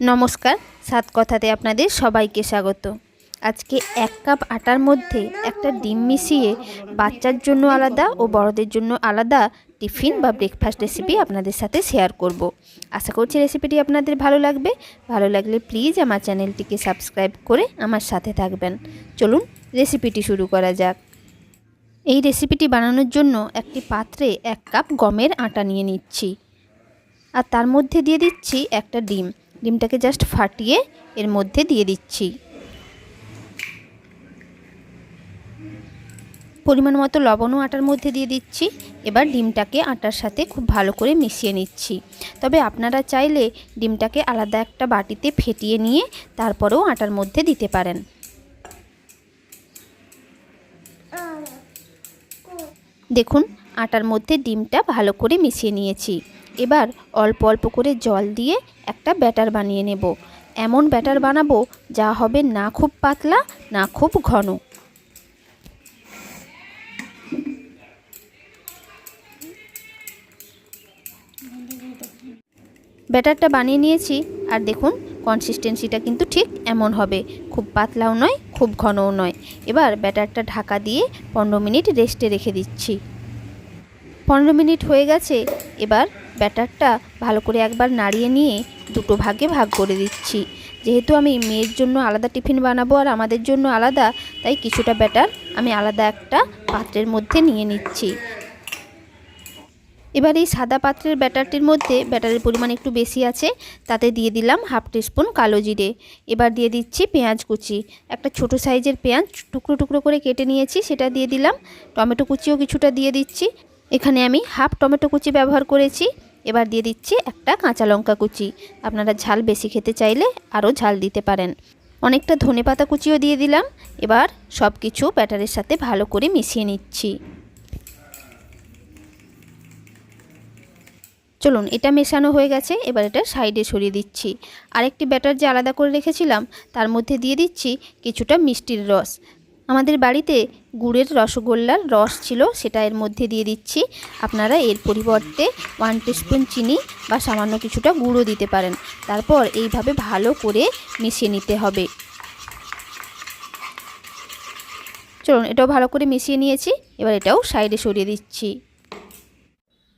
নমস্কার, সাত কথাতে আপনাদের সবাইকে স্বাগত। আজকে এক কাপ আটার মধ্যে একটা ডিম মিশিয়ে বাচ্চার জন্য আলাদা ও বড়দের জন্য আলাদা টিফিন বা ব্রেকফাস্ট রেসিপি আপনাদের সাথে শেয়ার করব। আশা করছি রেসিপিটি আপনাদের ভালো লাগবে। ভালো লাগলে প্লিজ আমার চ্যানেলটিকে সাবস্ক্রাইব করে আমার সাথে থাকবেন। চলুন রেসিপিটি শুরু করা যাক। এই রেসিপিটি বানানোর জন্য একটি পাত্রে এক কাপ গমের আটা নিয়ে নিচ্ছি। আর তার মধ্যে দিয়ে দিচ্ছি একটা ডিম। ডিমটাকে জাস্ট ফাটিয়ে এর মধ্যে দিয়ে দিচ্ছি। পরিমাণ মতো লবণও আটার মধ্যে দিয়ে দিচ্ছি। এবার ডিমটাকে আটার সাথে খুব ভালো করে মিশিয়ে নিচ্ছি। তবে আপনারা চাইলে ডিমটাকে আলাদা একটা বাটিতে ফেটিয়ে নিয়ে তারপরেও আটার মধ্যে দিতে পারেন। দেখুন, আটার মধ্যে ডিমটা ভালো করে মিশিয়ে নিয়েছি। এবার অল্প অল্প করে জল দিয়ে একটা ব্যাটার বানিয়ে নেব। এমন ব্যাটার বানাবো যা হবে না খুব পাতলা, না খুব ঘন। ব্যাটারটা বানিয়ে নিয়েছি আর দেখুন কনসিস্টেন্সিটা কিন্তু ঠিক এমন হবে। খুব পাতলাও নয়, খুব ঘনও নয়। এবার ব্যাটারটা ঢাকা দিয়ে পনেরো মিনিট রেস্টে রেখে দিচ্ছি। পনেরো মিনিট হয়ে গেছে এবার ব্যাটারটা ভালো করে একবার নাড়িয়ে নিয়ে দুটো ভাগে ভাগ করে দিচ্ছি। যেহেতু আমি মেয়ের জন্য আলাদা টিফিন বানাবো আর আমাদের জন্য আলাদা, তাই কিছুটা ব্যাটার আমি আলাদা একটা পাত্রের মধ্যে নিয়ে নিচ্ছি। এবার এই সাদা পাত্রের ব্যাটারটির মধ্যে ব্যাটারের পরিমাণ একটু বেশি আছে, তাতে দিয়ে দিলাম হাফ টিস্পুন কালো জিরে। এবার দিয়ে দিচ্ছি পেঁয়াজ কুচি। একটা ছোট সাইজের পেঁয়াজ টুকরো টুকরো করে কেটে নিয়েছি, সেটা দিয়ে দিলাম। টমেটো কুচিও কিছুটা দিয়ে দিচ্ছি। এখানে আমি হাফ টমেটো কুচি ব্যবহার করেছি। এবার দিয়ে দিচ্ছি একটা কাঁচা লঙ্কা কুচি। আপনারা ঝাল বেশি খেতে চাইলে আরও ঝাল দিতে পারেন। অনেকটা ধনে পাতা কুচিও দিয়ে দিলাম। এবার সব কিছু ব্যাটারের সাথে ভালো করে মিশিয়ে নিচ্ছি। চলুন, এটা মেশানো হয়ে গেছে। এবার এটা সাইডে সরিয়ে দিচ্ছি। আরেকটি ব্যাটার যে আলাদা করে রেখেছিলাম, তার মধ্যে দিয়ে দিচ্ছি কিছুটা মিষ্টির রস। আমাদের বাড়িতে গুড়ের রসগোল্লার রস ছিল, সেটা এর মধ্যে দিয়ে দিচ্ছি। আপনারা এর পরিবর্তে ওয়ান টিস্পুন চিনি বা সামান্য কিছুটা গুঁড়ো দিতে পারেন। তারপর এইভাবে ভালো করে মিশিয়ে নিতে হবে। চলুন, এটাও ভালো করে মিশিয়ে নিয়েছি। এবার এটাও সাইডে সরিয়ে দিচ্ছি।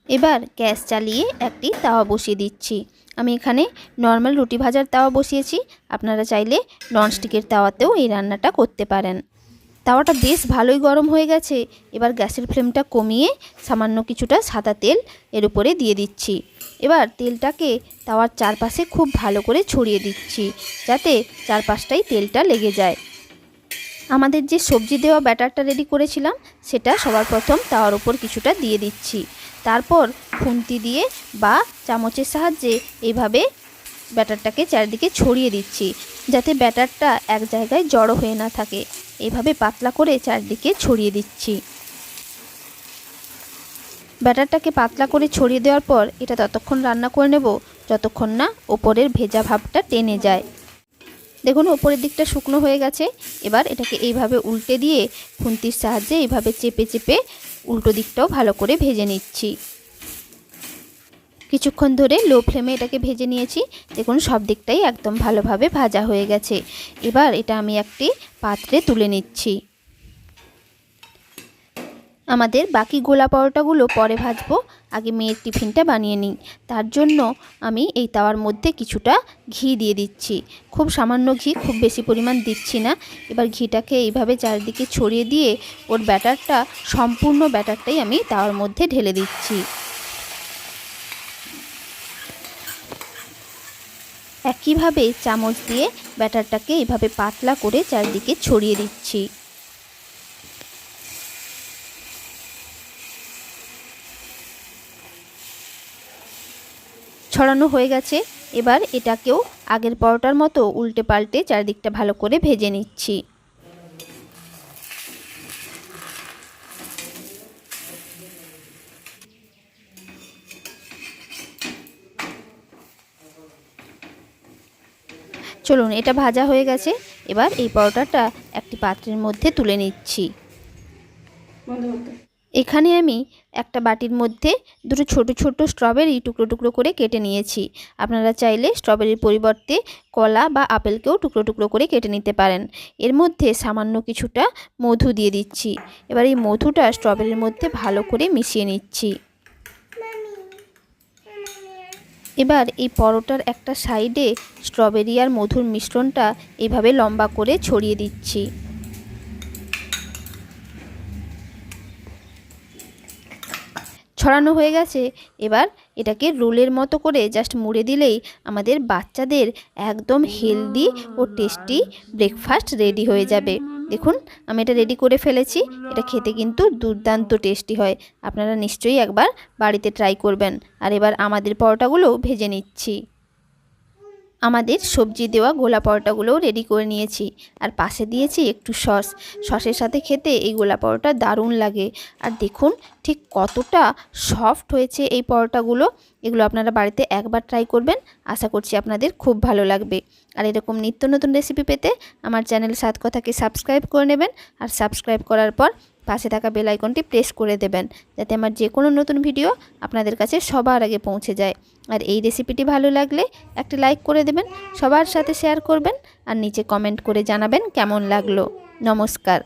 এবার গ্যাস চালিয়ে একটি তাওয়া বসিয়ে দিচ্ছি। আমি এখানে নর্মাল রুটি ভাজার তাওয়া বসিয়েছি। আপনারা চাইলে ননস্টিকের তাওয়াতেও এই রান্নাটা করতে পারেন। তাওয়াটা বেশ ভালোই গরম হয়ে গেছে। এবার গ্যাসের ফ্লেমটা কমিয়ে সামান্য কিছুটা সাদা তেল এর উপরে দিয়ে দিচ্ছি। এবার তেলটাকে তাওয়ার চারপাশে খুব ভালো করে ছড়িয়ে দিচ্ছি, যাতে চারপাশটাই তেলটা লেগে যায়। আমাদের যে সবজি দেওয়া ব্যাটারটা রেডি করেছিলাম, সেটা সবার প্রথম তাওয়ার উপর কিছুটা দিয়ে দিচ্ছি। তারপর খুন্তি দিয়ে বা চামচের সাহায্যে এইভাবে ব্যাটারটাকে চারিদিকে ছড়িয়ে দিচ্ছি, যাতে ব্যাটারটা এক জায়গায় জড়ো হয়ে না থাকে। এইভাবে পাতলা করে চারদিকে ছড়িয়ে দিচ্ছি। ব্যাটারটাকে পাতলা করে ছড়িয়ে দেওয়ার পর এটা ততক্ষণ রান্না করে নেব, যতক্ষণ না ওপরের ভেজা ভাবটা টেনে যায়। দেখুন, ওপরের দিকটা শুকনো হয়ে গেছে। এবার এটাকে এইভাবে উল্টে দিয়ে খুন্তির সাহায্যে এইভাবে চেপে চেপে উল্টো দিকটাও ভালো করে ভেজে নিচ্ছি। কিছুক্ষণ ধরে লো ফ্লেমে এটাকে ভেজে নিয়েছি। দেখুন, সব দিকটাই একদম ভালোভাবে ভাজা হয়ে গেছে। এবার এটা আমি একটি পাত্রে তুলে নিচ্ছি। আমাদের বাকি গোলা পরোটাগুলো পরে ভাজবো। আগে মেয়ের টিফিনটা বানিয়ে নিই। তার জন্য আমি এই তাওয়ার মধ্যে কিছুটা ঘি দিয়ে দিচ্ছি। খুব সামান্য ঘি, খুব বেশি পরিমাণ দিচ্ছি না। এবার ঘিটাকে এইভাবে চারিদিকে ছড়িয়ে দিয়ে ওর ব্যাটারটা, সম্পূর্ণ ব্যাটারটাই আমি তাওয়ার মধ্যে ঢেলে দিচ্ছি। একইভাবে চামচ দিয়ে ব্যাটারটাকে এভাবে পাতলা করে চারদিকে ছড়িয়ে দিচ্ছি। ছড়ানো হয়ে গেছে। এবার এটাকেও আগের পরোটার মতো উল্টে পাল্টে চারদিকটা ভালো করে ভেজে নিচ্ছি। চলুন, এটা ভাজা হয়ে গেছে। এবার এই পরোটাটা একটি পাত্রের মধ্যে তুলে নিচ্ছি। এখানে আমি একটা বাটির মধ্যে দুটো ছোট ছোট স্ট্রবেরি টুকরো টুকরো করে কেটে নিয়েছি। আপনারা চাইলে স্ট্রবেরির পরিবর্তে কলা বা আপেলকেও টুকরো টুকরো করে কেটে নিতে পারেন। এর মধ্যে সামান্য কিছুটা মধু দিয়ে দিচ্ছি। এবার এই মধুটা স্ট্রবেরির মধ্যে ভালো করে মিশিয়ে নিচ্ছি। এবার এই পরোটার একটা সাইডে স্ট্রবেরি আর মধুর মিশ্রণটা এভাবে লম্বা করে ছড়িয়ে দিচ্ছি। ছড়ানো হয়ে গেছে। এবার এটাকে রোলের মতো করে জাস্ট মুড়ে দিলেই আমাদের বাচ্চাদের একদম হেলদি ও টেস্টি ব্রেকফাস্ট রেডি হয়ে যাবে। দেখুন, আমি এটা রেডি করে ফেলেছি। এটা খেতে কিন্তু দুর্দান্ত টেস্টি হয়। আপনারা নিশ্চয়ই একবার বাড়িতে ট্রাই করবেন। আর এবার আমাদের পরোটাগুলো ভেজে নিচ্ছি। আমাদের সবজি দেওয়া গোলা পরোটাগুলোও রেডি করে নিয়েছি। আর পাশে দিয়েছি একটু সস। সসের সাথে খেতে এই গোলা পরোটা দারুণ লাগে। আর দেখুন ঠিক কতটা সফট হয়েছে এই পরোটাগুলো। এগুলো আপনারা বাড়িতে একবার ট্রাই করবেন। আশা করছি আপনাদের খুব ভালো লাগবে। আর এরকম নিত্য নতুন রেসিপি পেতে আমার চ্যানেল সাত কথাকে সাবস্ক্রাইব করে নেবেন। আর সাবস্ক্রাইব করার পর পাশে থাকা বেল আইকনটি প্রেস করে দেবেন, যাতে আমার যে কোনো নতুন ভিডিও আপনাদের কাছে সবার আগে পৌঁছে যায়। আর এই রেসিপিটি ভালো লাগলে একটি লাইক করে দেবেন, সবার সাথে শেয়ার করবেন, আর নিচে কমেন্ট করে জানাবেন কেমন লাগল। নমস্কার।